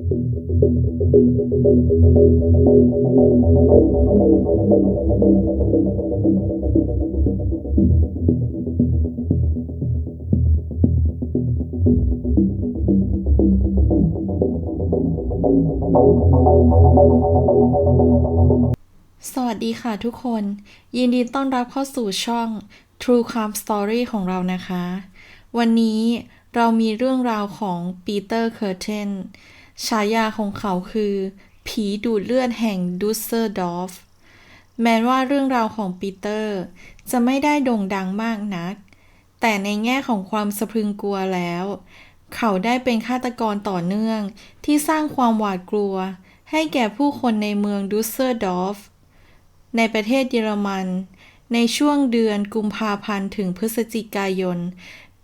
สวัสดีค่ะทุกคน ยินดีต้อนรับเข้าสู่ช่อง True Crime Story ของเรานะคะ วันนี้เรามีเรื่องราวของปีเตอร์เคอร์เทน ฉายาของเขาคือ ผีดูดเลือดแห่งดูเซอร์ดอฟ แม้ว่าเรื่องราวของปีเตอร์ จะไม่ได้โด่งดังมากนัก แต่ในแง่ของความสะพรึงกลัวแล้ว เขาได้เป็นฆาตกรต่อเนื่องที่สร้างความหวาดกลัว ให้แก่ผู้คนในเมืองดูเซอร์ดอฟ ในประเทศเยอรมัน ในช่วงเดือนกุมภาพันธ์ถึงพฤศจิกายน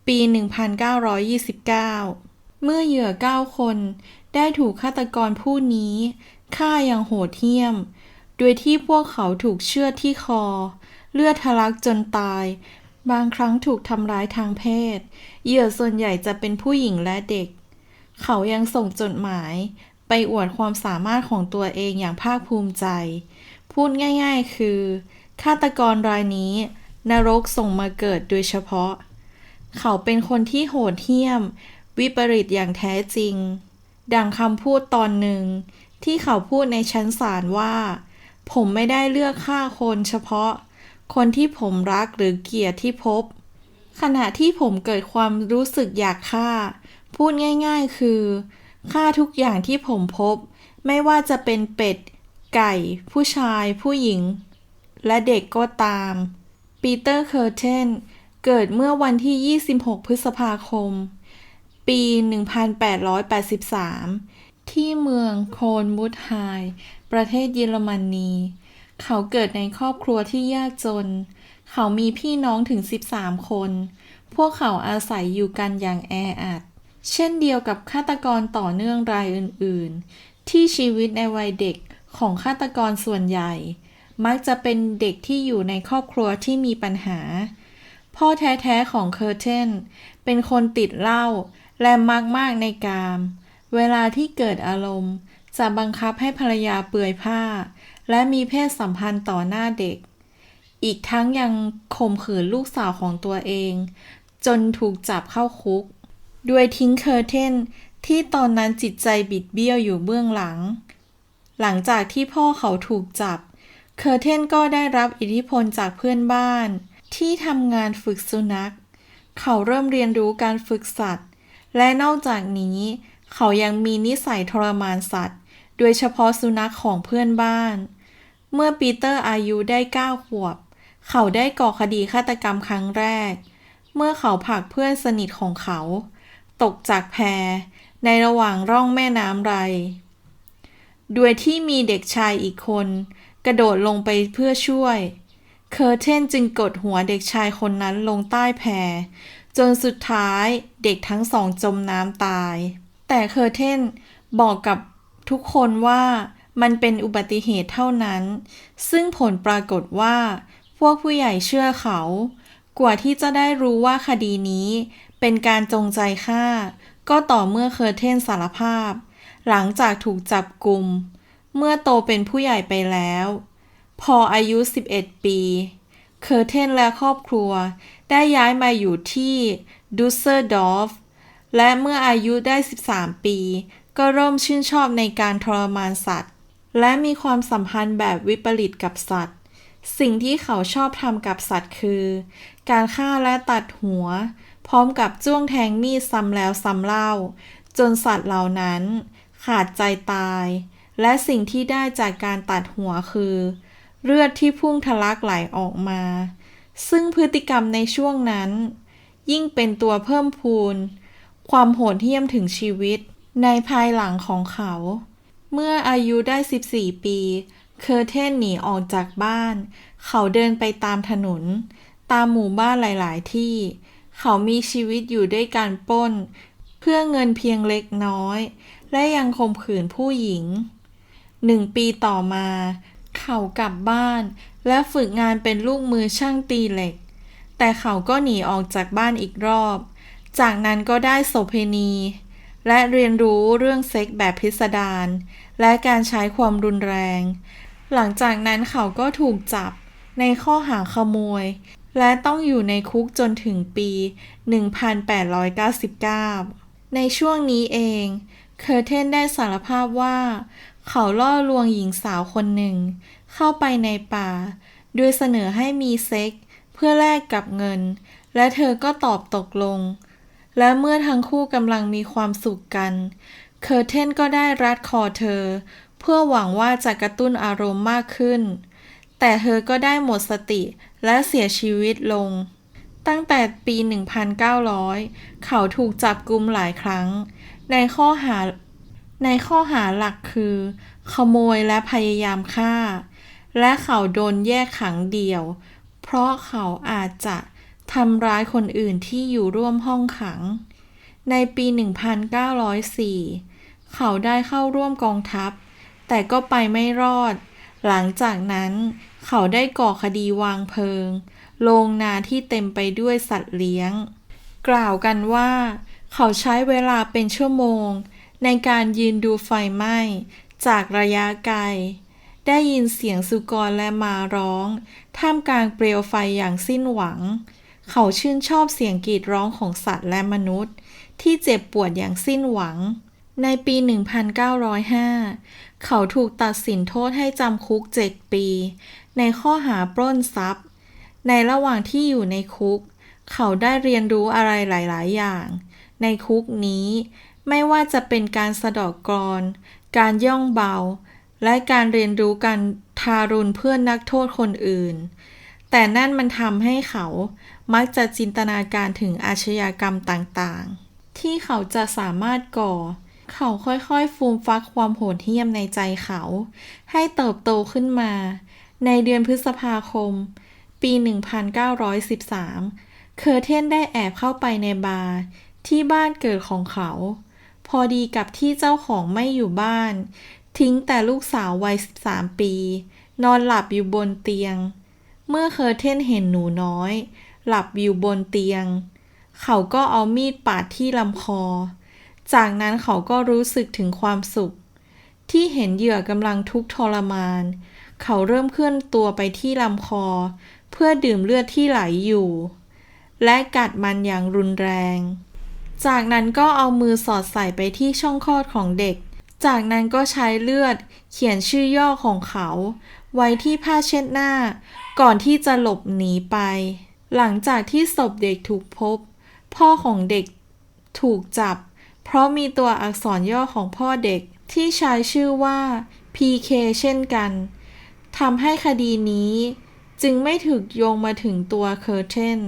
ปี 1929 เมื่อเหยื่อ 9 คน ได้ถูกฆาตกรผู้นี้ฆ่าอย่างโหดเหี้ยม โดยที่พวกเขาถูกเชือดที่คอ เลือดทะลักจนตาย บางครั้งถูกทำร้ายทางเพศ เหยื่อส่วนใหญ่จะเป็นผู้หญิงและเด็ก เขายังส่งจดหมายไปอวดความสามารถของตัวเองอย่างภาคภูมิใจ พูดง่ายๆ คือ ฆาตกรรายนี้ นรกส่งมาเกิดโดยเฉพาะ เขาเป็นคนที่โหดเหี้ยม วิปริตอย่างแท้จริง ดังคำพูดตอนหนึ่ง ที่เขาพูดในชั้นศาลว่า ผมไม่ได้เลือกฆ่าคนเฉพาะ คนที่ผมรักหรือเกลียดที่พบ ขณะที่ผมเกิดความรู้สึกอยากฆ่า พูดง่ายๆ คือฆ่าทุกอย่างที่ผมพบ ไม่ว่าจะเป็นเป็ด ไก่ ผู้ชาย ผู้หญิง และเด็กก็ตามปีเตอร์เคอร์เทนเกิดเมื่อวันที่ 26 พฤษภาคม ปี 1883 ที่เมืองโคนมุดไฮประเทศเยอรมนี เขาเกิดในครอบครัวที่ยากจน เขามีพี่น้องถึง 13 คน พวกเขาอาศัยอยู่กันอย่างแออัด เช่นเดียวกับฆาตกรต่อเนื่องรายอื่น ๆ ที่ชีวิตในวัยเด็กของฆาตกรส่วนใหญ่ มักจะเป็นเด็กที่อยู่ในครอบครัวที่มีปัญหา พ่อแท้ ๆ ของเคอร์เทนเป็นคนติดเหล้า และมักมากในกาม เวลาที่เกิดอารมณ์ จะบังคับให้ภรรยาเปลือยผ้า และมีเพศสัมพันธ์ต่อหน้าเด็ก อีกทั้งยังข่มขืนลูกสาวของตัวเอง จนถูกจับเข้าคุก ด้วยทิ้งเคอร์เทนที่ตอนนั้นจิตใจบิดเบี้ยวอยู่เบื้องหลัง หลังจากที่พ่อเขาถูกจับ เคอร์เทนก็ได้รับอิทธิพลจากเพื่อนบ้าน ที่ทำงานฝึกสุนัข เขาเริ่มเรียนรู้การฝึกสัตว์ และนอกจากนี้ เขายังมีนิสัยทรมานสัตว์ โดยเฉพาะสุนัขของเพื่อนบ้าน เมื่อปีเตอร์อายุได้ 9 ขวบ เขาได้ก่อคดีฆาตกรรมครั้งแรก เมื่อเขาผลักเพื่อนสนิทของเขา ตกจากแพในระหว่างร่องแม่น้ำไร โดยที่มีเด็กชายอีกคน กระโดดลงไปเพื่อช่วย เคอร์เทนจึงกดหัวเด็กชายคนนั้นลงใต้แพ จนสุดท้ายเด็กทั้งสองจมน้ำตาย แต่เคอร์เทนบอกกับทุกคนว่ามันเป็นอุบัติเหตุเท่านั้น ซึ่งผลปรากฏว่า พวกผู้ใหญ่เชื่อเขา กว่าที่จะได้รู้ว่าคดีนี้เป็นการจงใจฆ่า ก็ต่อเมื่อเคอร์เทนสารภาพ หลังจากถูกจับกลุ่ม เมื่อโตเป็นผู้ใหญ่ไปแล้ว พออายุ 11 ปี เคอร์เทนและครอบครัว ได้ย้ายมาอยู่ที่ดูเซอร์ดอฟและเมื่ออายุได้ 13 ปี ก็เริ่มชื่นชอบในการทรมานสัตว์ และมีความสัมพันธ์แบบวิปริตกับสัตว์ สิ่งที่เขาชอบทำกับสัตว์คือ การฆ่าและตัดหัว พร้อมกับจ้วงแทงมีดซ้ำแล้วซ้ำเล่า จนสัตว์เหล่านั้น ขาดใจตาย และสิ่งที่ได้จากการตัดหัวคือ เลือดที่พุ่งทะลักไหลออกมา ซึ่งพฤติกรรมในช่วงนั้น ยิ่งเป็นตัวเพิ่มพูน ความโหดเหี้ยมถึงชีวิตในภายหลังของเขา เมื่ออายุได้ 14 ปี เคอร์เทนหนีออกจากบ้าน เขาเดินไปตามถนน ตามหมู่บ้านหลายๆ ที่ เขามีชีวิตอยู่ด้วยการปล้น เพื่อเงินเพียงเล็กน้อย และยังข่มขืนผู้หญิงหนึ่งปีต่อมา เขากลับบ้าน และฝึกงานเป็นลูกมือช่างตีเหล็ก แต่เขาก็หนีออกจากบ้านอีกรอบ จากนั้นก็ได้โสเพณี และเรียนรู้เรื่องเซ็กแบบพิสดารและการใช้ความรุนแรง หลังจากนั้นเขาก็ถูกจับในข้อหาขโมย และต้องอยู่ในคุกจนถึงปี 1899 ในช่วงนี้เอง เคอร์เทนได้สารภาพว่า เขาล่อลวงหญิงสาวคนหนึ่ง เข้าไปในป่า โดยเสนอให้มีเซ็ก เพื่อแลกกับเงิน และเธอก็ตอบตกลง และเมื่อทั้งคู่กำลังมีความสุขกัน เคอร์เทนก็ได้รัดคอเธอ เพื่อหวังว่าจะกระตุ้นอารมณ์มากขึ้น แต่เธอก็ได้หมดสติและเสียชีวิตลง ตั้งแต่ปี 1900 เขาถูกจับกุมหลายครั้ง ในข้อหาในข้อหาหลักคือ ขโมยและพยายามฆ่า และเขาโดนแยกขังเดี่ยว เพราะเขาอาจจะทำร้ายคนอื่นที่อยู่ร่วมห้องขัง ในปี 1904 เขาได้เข้าร่วมกองทัพ แต่ก็ไปไม่รอด หลังจากนั้นเขาได้ก่อคดีวางเพลิง โรงนาที่เต็มไปด้วยสัตว์เลี้ยง กล่าวกันว่า เขาใช้เวลาเป็นชั่วโมง ในการยืนดูไฟไหม้ จากระยะไกล ได้ยินเสียงสุกรและมาร้อง ท่ามกลางเปลวไฟอย่างสิ้นหวัง เขาชื่นชอบเสียงกรีดร้องของสัตว์และมนุษย์ ที่เจ็บปวดอย่างสิ้นหวัง ในปี 1905 เขาถูกตัดสินโทษให้จำคุก 7 ปี ในข้อหาปล้นทรัพย์ ในระหว่างที่อยู่ในคุก เขาได้เรียนรู้อะไรหลาย ๆ อย่าง ในคุกนี้ไม่ว่าจะเป็นการสะดอกกรอน การย่องเบา และการเรียนรู้การทารุณเพื่อนนักโทษคนอื่น แต่นั่นมันทำให้เขามักจะจินตนาการถึงอาชญากรรมต่างๆ ที่เขาจะสามารถก่อ เขาค่อยๆ ฟูมฟักความโหดเหี้ยมในใจเขา ให้เติบโตขึ้นมา ในเดือนพฤษภาคม ปี 1913 เคอร์เทนได้แอบเข้าไปในบาร์ที่บ้านเกิดของเขา พอดีกับที่เจ้าของไม่อยู่บ้าน ทิ้งแต่ลูกสาววัย 13 ปี นอนหลับอยู่บนเตียง เมื่อเคอร์เทนเห็นหนูน้อย หลับอยู่บนเตียง เขาก็เอามีดปาดที่ลำคอ จากนั้นเขาก็รู้สึกถึงความสุข ที่เห็นเหยื่อกำลังทุกข์ทรมาน เขาเริ่มเคลื่อนตัวไปที่ลำคอ เพื่อดื่มเลือดที่ไหลอยู่ และกัดมันอย่างรุนแรง จากนั้นก็เอามือสอดใส่ไปที่ช่องคลอดของเด็ก จากนั้นก็ใช้เลือดเขียนชื่อย่อของเขา ไว้ที่ผ้าเช็ดหน้า ก่อนที่จะหลบหนีไป หลังจากที่ศพเด็กถูกพบ พ่อของเด็กถูกจับ เพราะมีตัวอักษรย่อของพ่อเด็กที่ใช้ชื่อว่า PK เช่นกันทำให้คดีนี้ จึงไม่ถูกโยงมาถึงตัวเคอร์เทน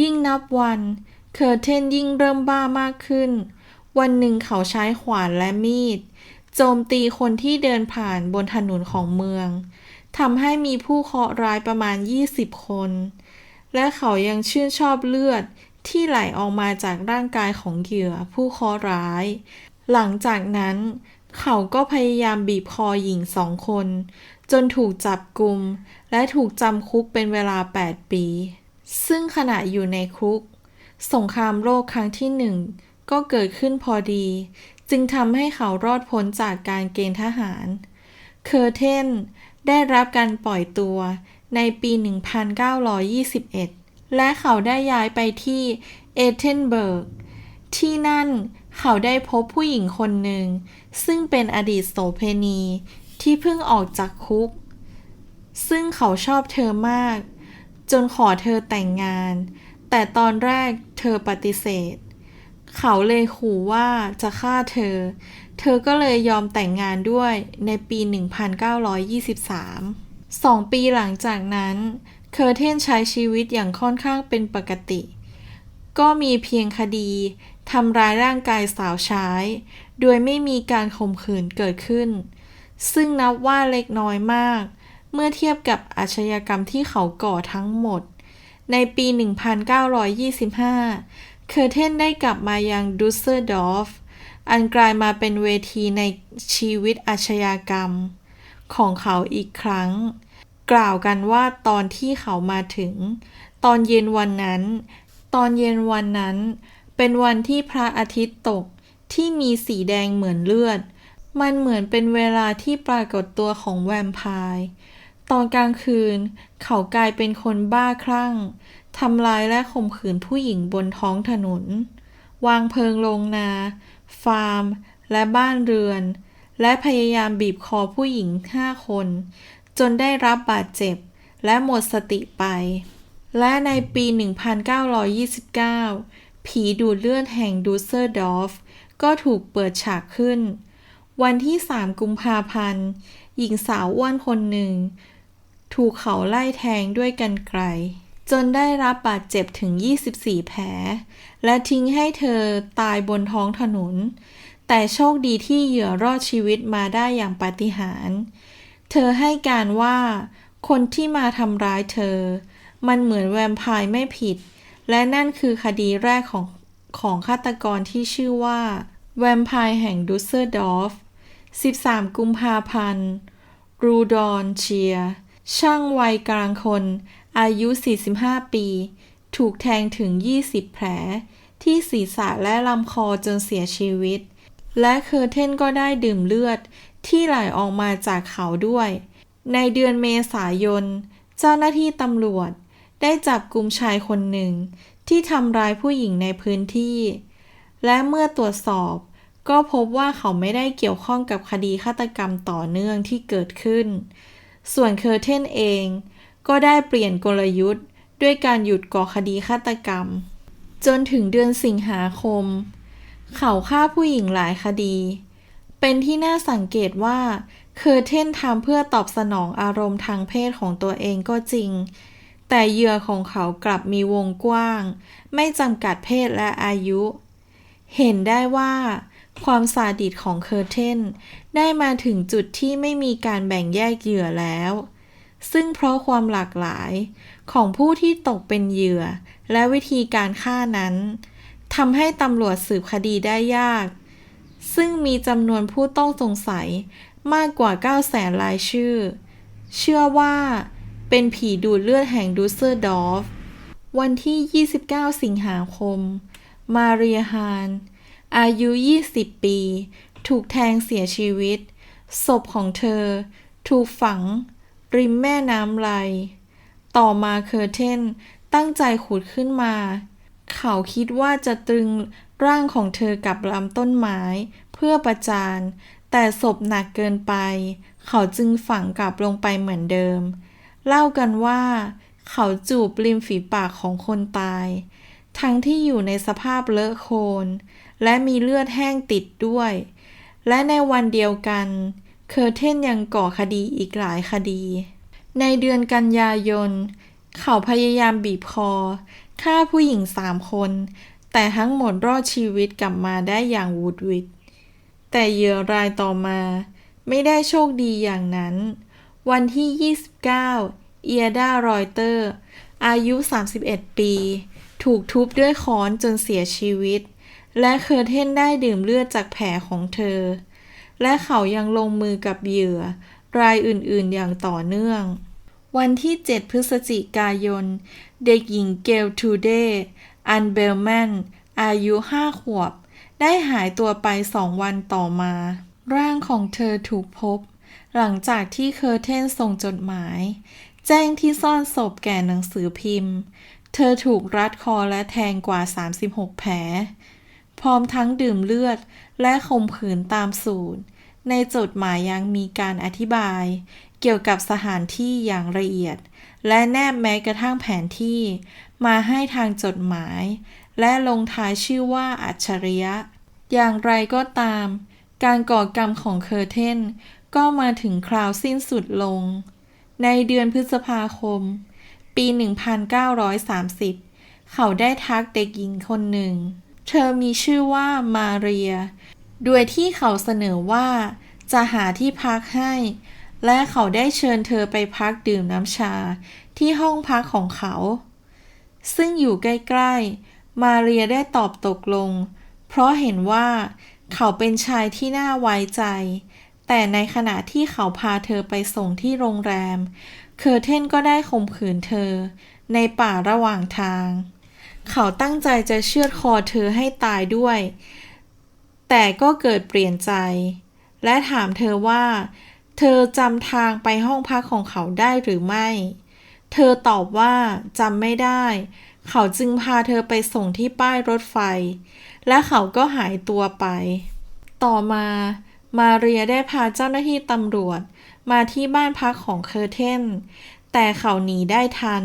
ยิ่งนับวันเคอร์เทนยิ่งเริ่มบ้ามากขึ้น วันหนึ่งเขาใช้ขวานและมีด โจมตีคนที่เดินผ่านบนถนนของเมืองทำให้มีผู้เคราะห์ร้ายประมาณ 20 คน และเขายังชื่นชอบเลือดที่ไหลออกมาจากร่างกายของเหยื่อผู้เคราะห์ร้าย หลังจากนั้น เขาก็พยายามบีบคอหญิงสองคน จนถูกจับกุม และถูกจำคุกเป็นเวลา 8 ปี ซึ่งขณะอยู่ในคุก สงครามโลกครั้งที่หนึ่งก็เกิดขึ้นพอดี จึงทำให้เขารอดพ้นจากการเกณฑ์ทหาร เคอร์เทนได้รับการปล่อยตัวในปี 1921 และเขาได้ย้ายไปที่เอเธนเบิร์ก ที่นั่นเขาได้พบผู้หญิงคนหนึ่ง ซึ่งเป็นอดีตโสเภณีที่เพิ่งออกจากคุก ซึ่งเขาชอบเธอมาก จนขอเธอแต่งงาน แต่ตอนแรกเธอปฏิเสธ เขาเลยขู่ว่าจะฆ่าเธอ เธอก็เลยยอมแต่งงานด้วยในปี 1923สองปีหลังจากนั้น เคอร์เทนใช้ชีวิตอย่างค่อนข้างเป็นปกติ ก็มีเพียงคดีทำร้ายร่างกายสาวใช้ โดยไม่มีการข่มขืนเกิดขึ้น ซึ่งนับว่าเล็กน้อยมาก เมื่อเทียบกับอาชญากรรมที่เขาก่อทั้งหมด ในปี 1925 เคอร์เทนได้กลับมายังดุสเซอร์ดอร์ฟอันกลายมาเป็นเวทีในชีวิตอาชญากรรม ของเขาอีกครั้ง กล่าวกันว่าตอนที่เขามาถึง ตอนเย็นวันนั้น ตอนเย็นวันนั้น เป็นวันที่พระอาทิตย์ตกที่มีสีแดงเหมือนเลือด มันเหมือนเป็นเวลาที่ปรากฏตัวของแวมไพร์ตอนกลางคืน เขากลายเป็นคนบ้าคลั่ง ทำลายและข่มขืนผู้หญิงบนท้องถนน วางเพลิงโรงนา ฟาร์ม และบ้านเรือน และพยายามบีบคอผู้หญิงห้าคน จนได้รับบาดเจ็บและหมดสติไป และในปี 1929 ผีดูดเลือดแห่งดูเซอร์ดอฟ ก็ถูกเปิดฉากขึ้น วันที่ 3 กุมภาพันธ์ หญิงสาวอ้วนคนหนึ่ง ถูกเขาไล่แทงด้วยกันไกล จนได้รับบาดเจ็บถึง 24 แผล และทิ้งให้เธอตายบนท้องถนน แต่โชคดีที่เหยื่อรอดชีวิตมาได้อย่างปาฏิหาริย์ เธอให้การว่า คนที่มาทำร้ายเธอ มันเหมือนแวมไพร์ไม่ผิด และนั่นคือคดีแรกของของฆาตกรที่ชื่อว่า แวมไพร์แห่งดูเซอร์ดอร์ฟ13 กุมภาพันธ์ รูดอนเชีย ช่างวัยกลางคน อายุ 45 ปี ถูกแทงถึง 20 แผล ที่ศีรษะและลำคอจนเสียชีวิต และเคอร์เทนก็ได้ดื่มเลือด ที่ไหลออกมาจากเขาด้วย ในเดือนเมษายน เจ้าหน้าที่ตำรวจ ได้จับกลุ่มชายคนหนึ่ง ที่ทำร้ายผู้หญิงในพื้นที่ และเมื่อตรวจสอบก็พบว่าเขาไม่ได้เกี่ยวข้องกับคดีฆาตกรรมต่อเนื่องที่เกิดขึ้น ส่วนเคอร์เทนเอง ก็ได้เปลี่ยนกลยุทธ์ ด้วยการหยุดก่อคดีฆาตกรรม จนถึงเดือนสิงหาคม เขาฆ่าผู้หญิงหลายคดี เป็นที่น่าสังเกตว่าเคอร์เทนทำเพื่อตอบสนองอารมณ์ทางเพศของตัวเองก็จริง แต่เหยื่อของเขากลับมีวงกว้าง ไม่จำกัดเพศและอายุ เห็นได้ว่าความซาดิสของเคอร์เทนได้มาถึงจุดที่ไม่มีการแบ่งแยกเหยื่อแล้ว ซึ่งเพราะความหลากหลายของผู้ที่ตกเป็นเหยื่อ และวิธีการฆ่านั้นทำให้ตำรวจสืบคดีได้ยาก ซึ่งมีจำนวนผู้ต้องสงสัยมากกว่า9 0 0แสนรายชื่อ เชื่อว่าเป็นผีดูดเลือดแห่งดูเซอร์ดอฟ วันที่ 29 สิงหาคม มาเรียฮาน อายุ 20 ปี ถูกแทงเสียชีวิต ศพของเธอ ถูกฝัง ริมแม่น้ำไลต่อมาเคอร์เทนตั้งใจขุดขึ้นมา เขาคิดว่าจะตรึงร่างของเธอกับลำต้นไม้ เพื่อประจาน แต่ศพหนักเกินไป เขาจึงฝังกลับลงไปเหมือนเดิม เล่ากันว่า เขาจูบริมฝีปากของคนตาย ทั้งที่อยู่ในสภาพเลอะโคลนและมีเลือดแห้งติดด้วย และในวันเดียวกัน เคอร์เทนยังก่อคดีอีกหลายคดี ในเดือนกันยายน เขาพยายามบีบคอฆ่าผู้หญิงสามคน แต่ทั้งหมดรอดชีวิตกลับมาได้อย่างวูดวิดแต่เหยื่อรายต่อมา ไม่ได้โชคดีอย่างนั้น วันที่ 29 เอียดารอยเตอร์ อายุ 31 ปี ถูกทุบด้วยค้อนจนเสียชีวิต และเคอร์เทนได้ดื่มเลือดจากแผลของเธอ และเขายังลงมือกับเหยื่อ รายอื่นๆอย่างต่อเนื่อง วันที่ 7 พฤศจิกายน เด็กหญิงเกลทูเดย์อันเบลแมนอายุ5ขวบ ได้หายตัวไปสองวันต่อมา ร่างของเธอถูกพบ หลังจากที่เคอร์เทนส่งจดหมาย แจ้งที่ซ่อนศพแก่หนังสือพิมพ์ เธอถูกรัดคอและแทงกว่า 36 แผล พร้อมทั้งดื่มเลือด และข่มขืนตามสูตร ในจดหมายยังมีการอธิบาย เกี่ยวกับสถานที่อย่างละเอียด และแนบแม้กระทั่งแผนที่ มาให้ทางจดหมาย และลงท้ายชื่อว่าอัจฉริยะ อย่างไรก็ตาม การก่อกรรมของเคอร์เทนก็มาถึงคราวสิ้นสุดลง ในเดือนพฤษภาคม ปี 1930 เขาได้ทักเด็กหญิงคนหนึ่ง เธอมีชื่อว่ามาเรียโดยที่เขาเสนอว่า จะหาที่พักให้ และเขาได้เชิญเธอไปพักดื่มน้ำชาที่ห้องพักของเขา ซึ่งอยู่ใกล้ๆ มาเรียได้ตอบตกลง เพราะเห็นว่าเขาเป็นชายที่น่าไว้ใจ แต่ในขณะที่เขาพาเธอไปส่งที่โรงแรม เคอร์เทนก็ได้ข่มขืนเธอ ในป่าระหว่างทาง เขาตั้งใจจะเชือดคอเธอให้ตายด้วย แต่ก็เกิดเปลี่ยนใจ และถามเธอว่า เธอจำทางไปห้องพักของเขาได้หรือไม่ เธอตอบว่าจำไม่ได้ เขาจึงพาเธอไปส่งที่ป้ายรถไฟ และเขาก็หายตัวไป ต่อมา มาเรียได้พาเจ้าหน้าที่ตำรวจ มาที่บ้านพักของเคอร์เทน แต่เขาหนีได้ทัน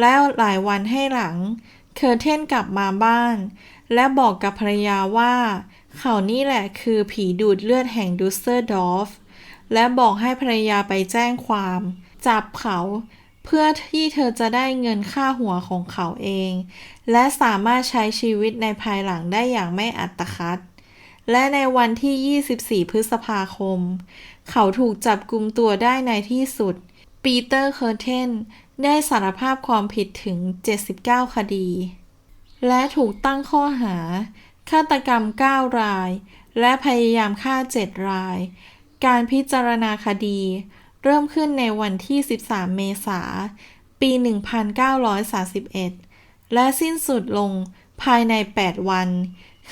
แล้วหลายวันให้หลังเเคอร์เทนกลับมาบ้าน และบอกกับภรรยาว่า เขานี่แหละคือผีดูดเลือดแห่งดูสเซอร์ดอฟ และบอกให้ภรรยาไปแจ้งความ จับเขาเพื่อที่เธอจะได้เงินค่าหัวของเขาเอง และสามารถใช้ชีวิตในภายหลังได้อย่างไม่อัตคัด และในวันที่ 24 พฤษภาคม เขาถูกจับกลุมตัวได้ในที่สุด ปีเตอร์เคอร์เทน ได้สารภาพความผิดถึง 79 คดี และถูกตั้งข้อหา ฆาตกรรม 9 ราย และพยายามฆ่า 7 ราย การพิจารณาคดี เริ่มขึ้นในวันที่ 13 เมษายนปี 1931 และสิ้นสุดลงภายใน 8 วัน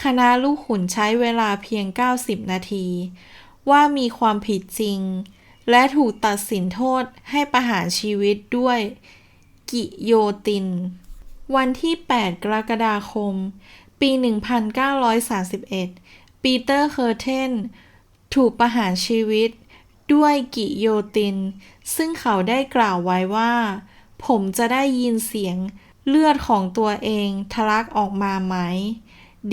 คณะลูกขุนใช้เวลาเพียง 90 นาที ว่ามีความผิดจริง และถูกตัดสินโทษให้ประหารชีวิตด้วย กิโยติน วันที่ 8 กรกฎาคม ปี 1931 ปีเตอร์เคอร์เทน ถูกประหารชีวิตด้วยกิโยติน ซึ่งเขาได้กล่าวไว้ว่า ผมจะได้ยินเสียงเลือดของตัวเองทะลักออกมาไหม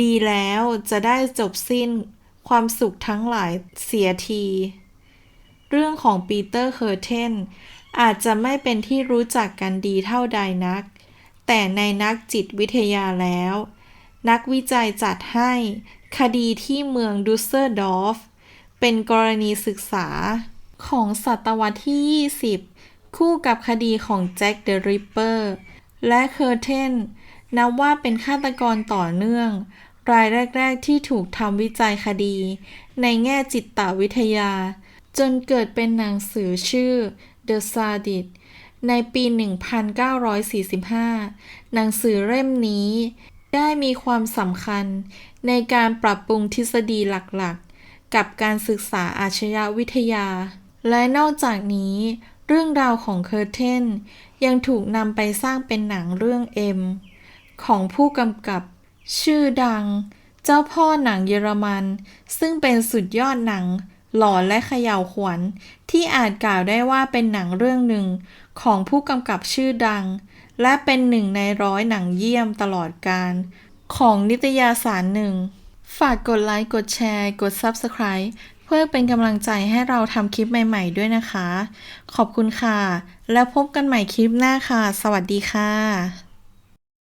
ดีแล้วจะได้จบสิ้นความสุขทั้งหลายเสียที เรื่องของปีเตอร์เคอร์เทนอาจจะไม่เป็นที่รู้จักกันดีเท่าใดนัก แต่ในนักจิตวิทยาแล้ว นักวิจัยจัดให้คดีที่เมืองดุสเซอร์ดอฟ เป็นกรณีศึกษาของศตวรรษที่ 20 คู่กับคดีของแจ็คเดอะริปเปอร์และเคอร์เทนนับว่าเป็นฆาตกรต่อเนื่อง รายแรก ๆ ที่ถูกทำวิจัยคดี ในแง่จิตวิทยา จนเกิดเป็นหนังสือชื่อ The Sardid ในปี 1945 หนังสือเล่มนี้ได้มีความสำคัญในการปรับปรุงทฤษฎีหลักๆ กับการศึกษาอาชญาวิทยา และนอกจากนี้ เรื่องราวของเคอร์เทนยังถูกนำไปสร้างเป็นหนังเรื่องเอ็มของผู้กำกับ ชื่อดัง เจ้าพ่อหนังเยอรมัน ซึ่งเป็นสุดยอดหนัง หลอนและเขย่าวขวัญ ที่อาจกล่าวได้ว่าเป็นหนังเรื่องหนึ่งของผู้กำกับชื่อดัง และเป็นหนึ่งในร้อยหนังเยี่ยมตลอดกาลของนิตยสารหนึ่ง ฝากกดไลค์กดแชร์ กด Subscribe เพื่อเป็นกำลังใจให้เราทำคลิปใหม่ ๆ ด้วยนะคะ ขอบคุณค่ะ แล้วพบกันใหม่คลิปหน้าค่ะ สวัสดีค่ะ